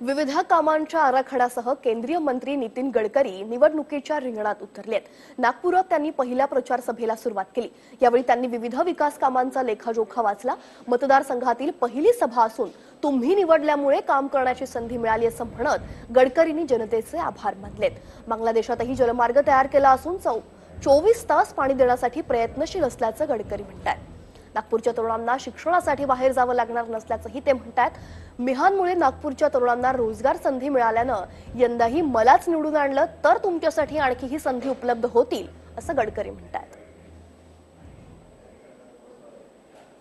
विविध कामांच्या आराखड्यासह केंद्रीय मंत्री नितीन गडकरी निवडणुकीच्या रिंगणात उतरलेत. नागपुरात त्यांनी पहिल्या प्रचार सभेला सुरुवात केली. यावेळी त्यांनी विविध विकास कामांचा लेखाजोखा वाचला. मतदारसंघातील पहिली सभा असून तुम्ही निवडल्यामुळे काम करण्याची संधी मिळाली असं म्हणत गडकरींनी जनतेचे आभार मानलेत. बांगलादेशातही जलमार्ग तयार केला असून चोवीस तास पाणी देण्यासाठी प्रयत्नशील असल्याचं गडकरी म्हणतात नागपूरच्या तरुणांना शिक्षणासाठी बाहेर जावं लागणार नसल्याचंही ते म्हणतात मिहानमुळे नागपूरच्या तरुणांना रोजगार संधी मिळाल्यानं यंदाही मलाच निवडून आणलं तर तुमच्यासाठी आणखीही संधी उपलब्ध होतील असं गडकरी म्हणतात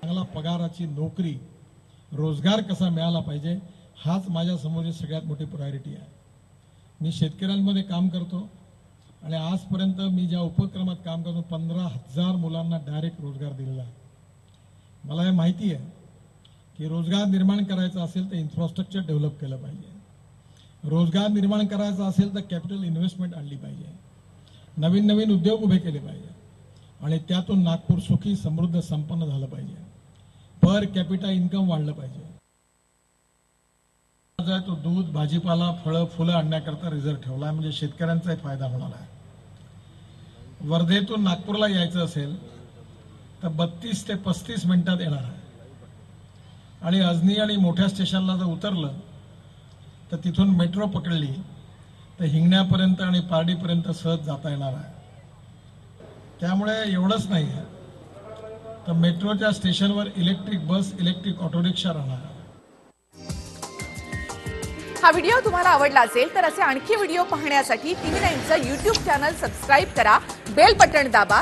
चांगला पगाराची नोकरी रोजगार कसा मिळाला पाहिजे हाच माझ्या समोरची सगळ्यात मोठी प्रायोरिटी आहे. मी शेतकऱ्यांमध्ये काम करतो आणि आजपर्यंत मी ज्या उपक्रमात काम करतो पंधरा हजार मुलांना डायरेक्ट रोजगार दिलेला आहे. मला हे माहिती आहे की रोजगार निर्माण करायचा असेल तर इन्फ्रास्ट्रक्चर डेव्हलप केलं पाहिजे. रोजगार निर्माण करायचा असेल तर कॅपिटल इन्व्हेस्टमेंट आणली पाहिजे. नवीन नवीन उद्योग उभे केले पाहिजे. आणि त्यातून नागपूर सुखी समृद्ध संपन्न झालं पाहिजे. पर कॅपिटा इन्कम वाढलं पाहिजे. तो दूध भाजीपाला फळं फुलं आणण्याकरता रिझर्व्ह ठेवला आहे म्हणजे शेतकऱ्यांचाही फायदा होणार आहे. वर्धेतून नागपूरला यायचं असेल तर बत्तीस ते पस्तीस मिनिटात येणार आहे. आणि अजनी आणि मोठ्या स्टेशनला जर उतरलं तर तिथून मेट्रो पकडली तर हिंगण्यापर्यंत आणि पारडीपर्यंत सहज जाता येणार आहे. त्यामुळे एवढंच नाही आहे. तर मेट्रोच्या स्टेशनवर electric bus electric auto rickshaw राहणार हा व्हिडिओ तुम्हाला आवडला असेल तर असे आणखी व्हिडिओ पाहण्यासाठी टीव्ही नाईनचं युट्यूब चॅनल सबस्क्राईब करा बेल बटण दाबा